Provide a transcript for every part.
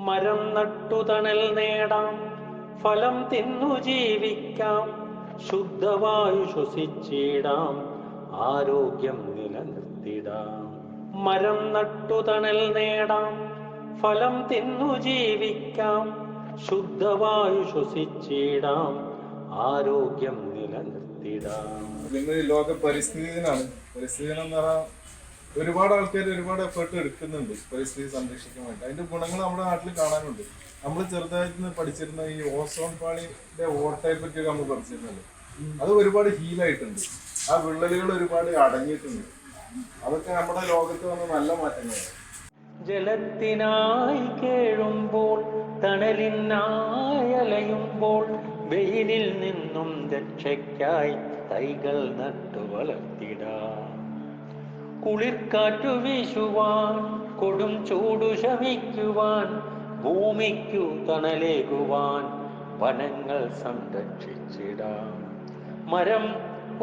മരം നട്ടുതണൽ നേടാം. ഫലം തിന്നു ജീവിക്കാം. ശുദ്ധവായു ശ്വസിച്ചിടാം. ആരോഗ്യം നിലനിർത്തിടാം. മരം നട്ടുതണൽ നേടാം. ഫലം തിന്നു ജീവിക്കാം. ശുദ്ധവായു ശ്വസിച്ചിടാം. ആരോഗ്യം നിലനിർത്തിടാം. ഇന്ന് ലോക പരിസ്ഥിതി ദിനാണ്. പരിസ്ഥിതി ദിനം എന്ന് പറഞ്ഞാൽ ഒരുപാട് ആൾക്കാർ ഒരുപാട് എഫേർട്ട് എടുക്കുന്നുണ്ട് പരിസ്ഥിതി സംരക്ഷിക്കാൻ വേണ്ടി അതിന്റെ ഗുണങ്ങൾ നമ്മുടെ നാട്ടിൽ കാണാനുണ്ട്. നമ്മൾ ചെറുതായിട്ട് പഠിച്ചിരുന്ന ഈ ഓസോൺ പാളിയുടെ ഓട്ടയെ പറ്റി നമ്മൾ പഠിച്ചിരുന്നല്ലോ? അത് ഒരുപാട് ഹീലായിട്ടുണ്ട് ആ വിള്ളലുകൾ ഒരുപാട് അടങ്ങിയിട്ടുണ്ട്. അതൊക്കെ നമ്മുടെ ലോകത്ത് വന്ന നല്ല മാറ്റങ്ങളാണ്. ജലത്തിനായി കേഴുമ്പോൾ തണലിനായലയുമ്പോൾ വെയിലിൽ നിന്നും രക്ഷയ്ക്കായി തൈകൾ നട്ടു വളർത്തിടാം. കുളിർക്കാറ്റു വീശുവാൻ കൊടും ചൂടു ശമിക്കുവാൻ ഭൂമിക്കു തണലേകുവാൻ വനങ്ങൾ സംരക്ഷിച്ചിടാം. മരം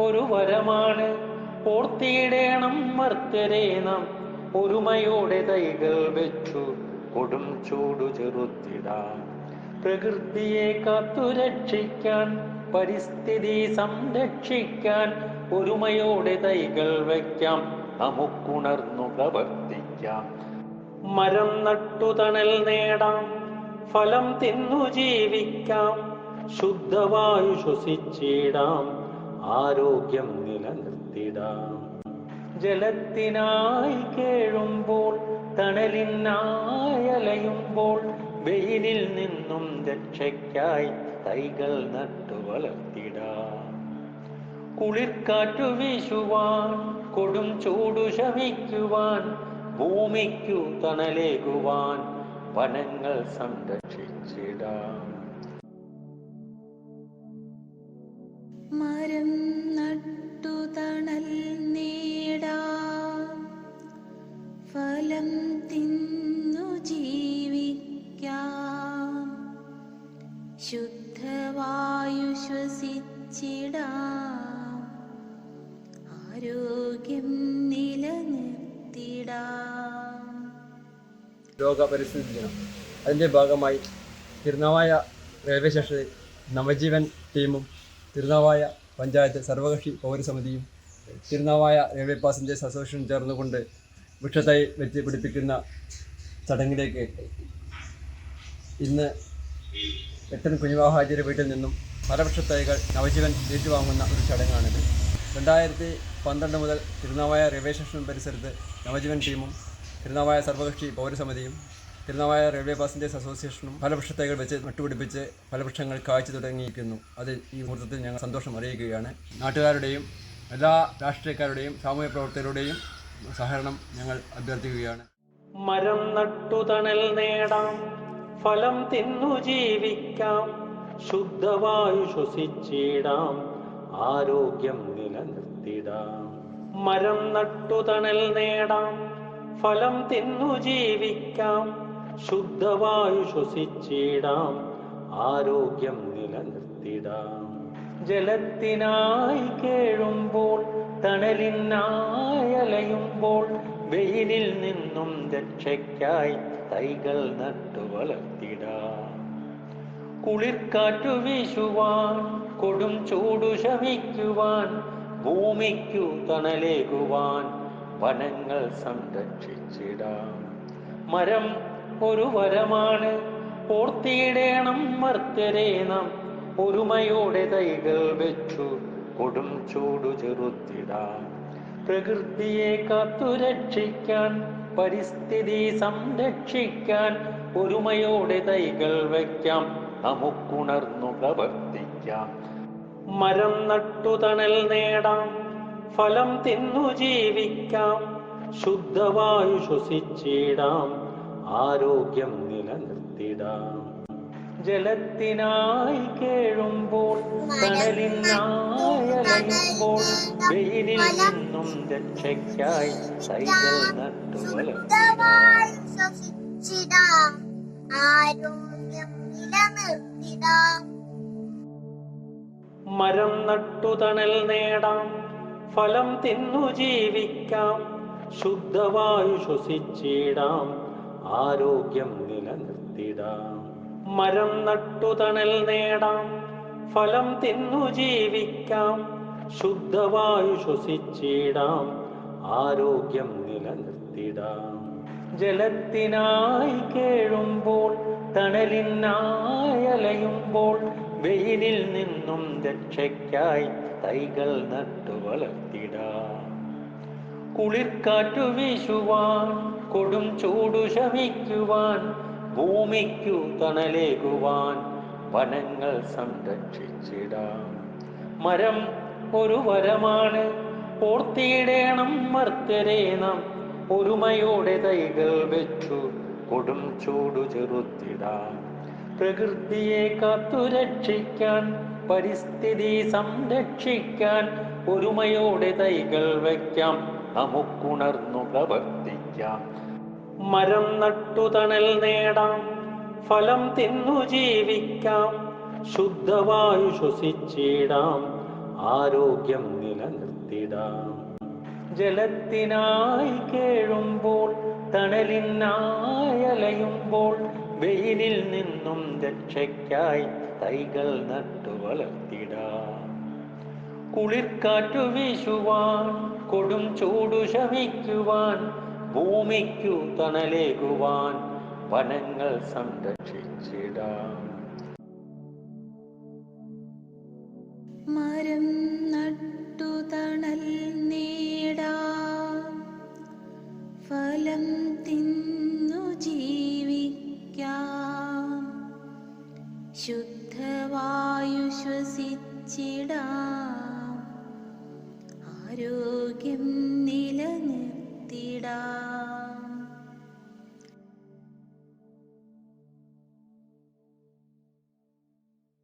ഒരു വരമാണ് ഓർത്തിയിടേണം മർത്തരെ നാം. ഒരുമയോടെ തൈകൾ വെച്ചു കൊടും ചൂടു ചെറുത്തിടാം. പ്രകൃതിയെ കാത്തുരക്ഷിക്കാൻ പരിസ്ഥിതി സംരക്ഷിക്കാൻ ഒരുമയോടെ തൈകൾ വയ്ക്കാം. നമുക്കുണർന്നു പ്രവർത്തിക്കാം മരം നട്ടുതണൽ നേടാം ഫലം തിന്നു ജീവിക്കാം ശുദ്ധവായു ശ്വസിച്ചിടാം ആരോഗ്യം നിലനിർത്തിടാം. ജലത്തിനായി കേഴുമ്പോൾ തണലിനായലയുമ്പോൾ വെയിലിൽ നിന്നും രക്ഷയ്ക്കായി തൈകൾ നട്ടു കുളിർക്കാറ്റു വീശുവാൻ കൊടും ചൂടു ശമിക്കുവാൻ ഭൂമിക്കു തണലേകുവാൻ വനങ്ങൾ സംരക്ഷിച്ചിടാം. മരം ആരോഗ്യം ലോക പരിസ്ഥിതി ദിനം അതിന്റെ ഭാഗമായി തിരുനാവായ റെയിൽവേ സ്റ്റേഷനിൽ നവജീവൻ ടീമും തിരുനാവായ പഞ്ചായത്ത് സർവകക്ഷി പൗരസമിതിയും തിരുനാവായ റെയിൽവേ പാസഞ്ചേഴ്സ് അസോസിയേഷൻ ചേർന്നുകൊണ്ട് വൃക്ഷത്തൈ വെച്ച് പിടിപ്പിക്കുന്ന ചടങ്ങിലേക്ക് ഇന്ന് എട്ടൻ കുഞ്ഞുവാഹാചര്യ വീട്ടിൽ നിന്നും പല ഫലവൃക്ഷത്തൈകൾ നവജീവൻ ഏറ്റുവാങ്ങുന്ന ഒരു ചടങ്ങാണിത്. രണ്ടായിരത്തി പന്ത്രണ്ട് മുതൽ തിരുനാവായ റെയിൽവേ സ്റ്റേഷൻ പരിസരത്ത് നവജീവൻ ടീമും തിരുനാവായ സർവകക്ഷി പൗരസമിതിയും തിരുനാവായ റെയിൽവേ പാസഞ്ചേഴ്സ് അസോസിയേഷനും ഫലവൃക്ഷത്തൈകൾ വെച്ച് നട്ടുപിടിപ്പിച്ച് ഫലവൃക്ഷങ്ങൾ കാഴ്ച തുടങ്ങിയിരിക്കുന്നു. അത് ഈ മുഹൂർത്തത്തിൽ ഞങ്ങൾ സന്തോഷം അറിയിക്കുകയാണ്. നാട്ടുകാരുടെയും എല്ലാ രാഷ്ട്രീയക്കാരുടെയും സാമൂഹ്യ പ്രവർത്തകരുടെയും സഹകരണം ഞങ്ങൾ അഭ്യർത്ഥിക്കുകയാണ്. മരം നട്ടുതണൽ നേടാം ഫലം തിന്നു ജീവിക്കാം ശുദ്ധവായു ശ്വസിച്ചിടാം. ആരോഗ്യം നിലനിർത്തിടാം. മരം നട്ടു തണൽ നേടാം. ഫലം തിന്നു ജീവിക്കാം. ശുദ്ധവായു ശ്വസിച്ചിടാം. ആരോഗ്യം നിലനിർത്തിടാം. ജലത്തിനായി കേഴുമ്പോൾ തണലിനായി അലയുമ്പോൾ വെയിലിൽ നിന്നും രക്ഷയ്ക്കായി തൈകൾ നട്ടു വളർത്തിടാം. കുളിർക്കാറ്റു വീശുവാൻ കൊടും ചൂടു ശമിക്കുവാൻ ഭൂമിക്കു തണലേകുവാൻ വനങ്ങൾ സംരക്ഷിച്ചിടാം. മരം ഒരു വരമാണ് ഓർത്തിയിടേണം മർത്തരെ നാം. ഒരുമയോടെ തൈകൾ വെച്ചു കൊടും ചൂടു ചെറുത്തിടാം. പ്രകൃതിയെ കാത്തുരക്ഷിക്കാൻ പരിസ്ഥിതി സംരക്ഷിക്കാൻ ഒരുമയോടെ തൈകൾ വയ്ക്കാം. നമുക്കുണർന്നു പ്രവർത്തിക്കാം. മരം നട്ടുതണൽ നേടാം. ഫലം തിന്നു ജീവിക്കാം. ശുദ്ധവായു ശ്വസിച്ചിടാം. ആരോഗ്യം നിലനിർത്തിടാം. ജലത്തിനായി കേഴുമ്പോൾ കടലിനായലയുമ്പോൾ വെയിലിൽ നിന്നും രക്ഷയ്ക്കായി തൈകൾ നട്ടു വളർത്തിടാം. ശ്വസിച്ചിടാം. ആരോഗ്യം മരം നട്ടുതണൽ നേടാം ഫലം തിന്നു ജീവിക്കാം ശുദ്ധവായു ശ്വസിച്ചിടാം ആരോഗ്യം നിലനിർത്തിടാം. മരം നട്ടു തണൽ നേടാം ഫലം തിന്നു ജീവിക്കാം ശുദ്ധവായു ശ്വസിച്ചിടാം ആരോഗ്യം നിലനിർത്തിടാം. ജലത്തിനായി കേഴുമ്പോൾ തണലിനായി അലയുമ്പോൾ വെയിലിൽ നിന്നും രക്ഷയ്ക്കായി തൈകൾ നട്ടു വളർത്തിടാം. കുളിർക്കാറ്റു വീശുവാൻ കൊടും ചൂടു ശമിക്കുവാൻ ഭൂമിക്കു തണലേകുവാൻ വനങ്ങൾ സംരക്ഷിച്ചിടാം. മരം ഒരു വരമാണ് ഓർത്തിയിടേണം മർത്തരേ നാം. ഒരുമയോടെ തൈകൾ വെച്ചു കൊടും ചൂടു ചെറുത്തിടാൻ പ്രകൃതിയെ കാത്തുരക്ഷിക്കാൻ പരിസ്ഥിതി സംരക്ഷിക്കാൻ ഒരുമയോടെ തൈകൾ വയ്ക്കാം. നമുക്കുണർന്നു പ്രവർത്തിക്കാം. മരം നട്ടു തണൽ നേടാം. ഫലം തിന്നു ജീവിക്കാം. ശുദ്ധവായു ശ്വസിച്ചിടാം. ആരോഗ്യം നിലനിർത്തിടാം. ജലത്തിനായി കേഴുമ്പോൾ തണലിനായലയുമ്പോൾ വെയിലിൽ നിന്നും രക്ഷയ്ക്കായി തൈകൾ നട്ടു വളർത്തിടാം. കുളിർക്കാറ്റു വീശുവാൻ കൊടും ചൂടു ശമിക്കുവാൻ ഭൂമിക്കു തണലേകുവാൻ വനങ്ങൾ സംരക്ഷിച്ചിടാം ശ്വസിച്ചിടാം